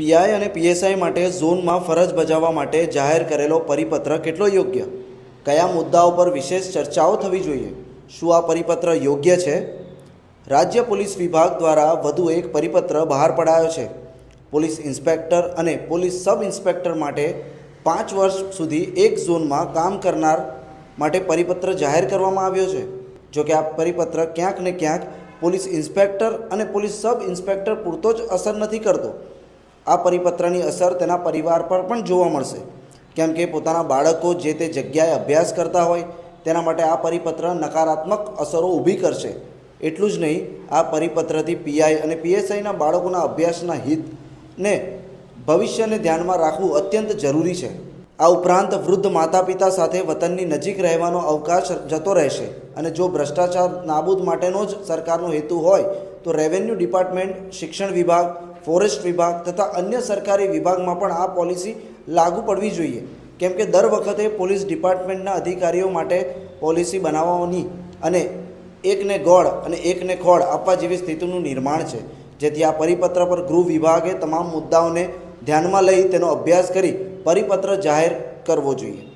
PI અને PSI માટે ઝોનમાં ફરજ બજાવવા માટે જાહેર કરેલો પરિપત્ર કેટલો યોગ્ય? કયા મુદ્દાઓ પર વિશેષ ચર્ચાઓ થવી જોઈએ? શું આ પરિપત્ર યોગ્ય છે? રાજ્ય પોલીસ વિભાગ દ્વારા વધુ એક પરિપત્ર બહાર પડાયો છે. પોલીસ ઇન્સ્પેક્ટર અને પોલીસ સબ ઇન્સ્પેક્ટર માટે પાંચ વર્ષ સુધી એક ઝોનમાં કામ કરનાર માટે પરિપત્ર જાહેર કરવામાં આવ્યો છે. જોકે આ પરિપત્ર ક્યાંક ને ક્યાંક પોલીસ ઇન્સ્પેક્ટર અને પોલીસ સબ ઇન્સ્પેક્ટર પૂરતો જ અસર નથી કરતો. આ પરિપત્રની અસર તેના પરિવાર પર પણ જોવા મળશે. કેમ કે પોતાના બાળકો જે તે જગ્યાએ અભ્યાસ કરતા હોય, તેના માટે આ પરિપત્ર નકારાત્મક અસરો ઊભી કરશે. એટલું જ નહીં, આ પરિપત્રથી પીઆઈ અને પીએસઆઈના બાળકોના અભ્યાસના હિતને ભવિષ્યને ધ્યાનમાં રાખવું અત્યંત જરૂરી છે. આ ઉપરાંત વૃદ્ધ માતા પિતા સાથે વતનની નજીક રહેવાનો અવકાશ જતો રહેશે. અને જો ભ્રષ્ટાચાર નાબૂદ માટેનો જ સરકારનો હેતુ હોય, તો રેવન્યુ ડિપાર્ટમેન્ટ શિક્ષણ વિભાગ ફોરેસ્ટ વિભાગ તથા અન્ય સરકારી વિભાગમાં પણ આ પોલિસી લાગુ પડવી જોઈએ. કેમ કે દર વખતે પોલીસ ડિપાર્ટમેન્ટના અધિકારીઓ માટે પોલિસી બનાવવાની અને એકને ગોળ અને એકને ખોળ આપવા જેવી સ્થિતિનું નિર્માણ છે. જેથી આ પરિપત્ર પર ગૃહ વિભાગે તમામ મુદ્દાઓને ધ્યાનમાં લઈ તેનો અભ્યાસ કરી પરિપત્ર જાહેર કરવો જોઈએ.